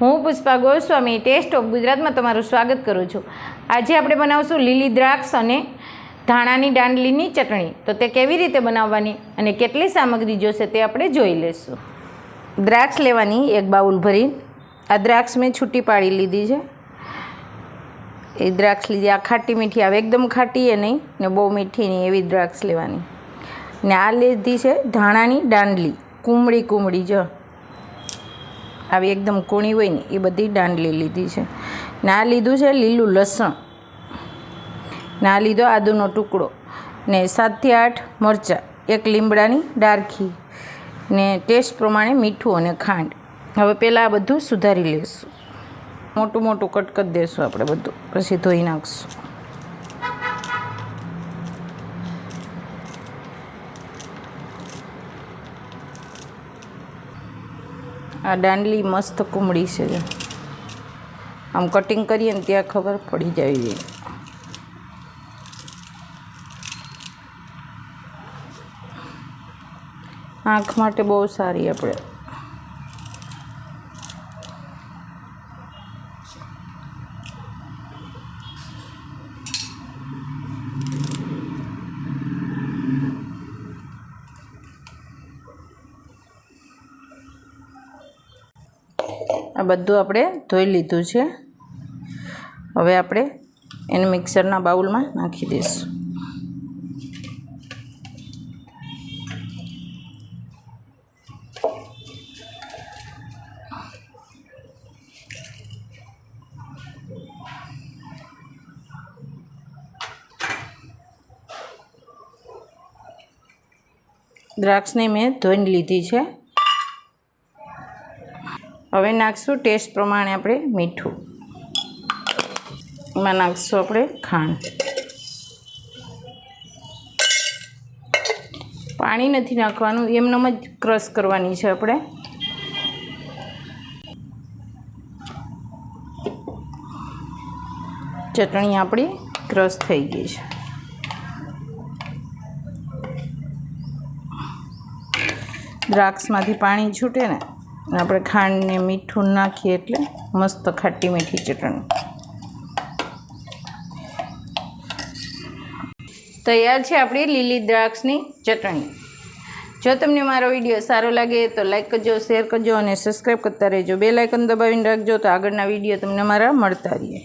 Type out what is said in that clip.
હું Pushpa Goswami test of ગુજરાતમાં તમારું સ્વાગત કરું છું. આજે આપણે બનાવશું લીલી દ્રાક્ષ અને ધાણાની દાંડલીની ચટણી. તો તે કેવી રીતે બનાવવાની અને કેટલી સામગ્રી જોશે તે આપણે જોઈ લઈશું. દ્રાક્ષ લેવાની એક બાઉલ ભરી. આ દ્રાક્ષ મેં છૂટી પાડી લીધી છે. એ દ્રાક્ષ લીધી. આ ખાટી મીઠી આવે એકદમ ખાટી એ નહીં, ને બહુ મીઠી નહીં એવી દ્રાક્ષ લેવાની. ને આ લીધી છે ધાણાની દાંડલી. કુમળી કુમળી, જો. આવી એકદમ કૂણી હોય ને એ બધી દાંડલી લીધી છે. ને લીધું છે લીલું લસણ. ને લીધો આદુનો ટુકડો ને સાતથી આઠ મરચાં, એક લીમડાની ડારખી ને ટેસ્ટ પ્રમાણે મીઠું અને ખાંડ. હવે પહેલાં આ બધું સુધારી લઈશું. મોટું મોટું કટ કરી દઈશું આપણે બધું, પછી ધોઈ નાખશું. આ દાંડલી મસ્ત કુમળી છે આમ કટિંગ કરીએ ને ત્યાં ખબર પડી જાય છે. આંખ માટે બહુ સારી આપણે. આ બધું આપણે ધોઈ લીધું છે. હવે આપણે એને મિક્સરના બાઉલમાં નાખી દઈશું. દ્રાક્ષને મેં ધોઈને લીધી છે. હવે નાખશું ટેસ્ટ પ્રમાણે આપણે મીઠું. એમાં નાખશું આપણે ખાંડ. પાણી નથી નાખવાનું એમનેમ જ ક્રશ કરવાની છે આપણે. ચટણી આપણી ક્રશ થઈ ગઈ છે. દ્રાક્ષમાંથી પાણી છૂટે ને આપણે ખાંડને મીઠું નાખીએ એટલે મસ્ત ખાટી મીઠી ચટણી. તૈયાર છે આપણી લીલી દ્રાક્ષની ચટણી. જો તમને મારો વીડિયો સારો લાગે તો લાઈક કરજો શેર કરજો અને સબસ્ક્રાઈબ કરતા રહેજો. બે લાઇકન દબાવીને રાખજો તો આગળના વીડિયો તમને મારા મળતા રહે.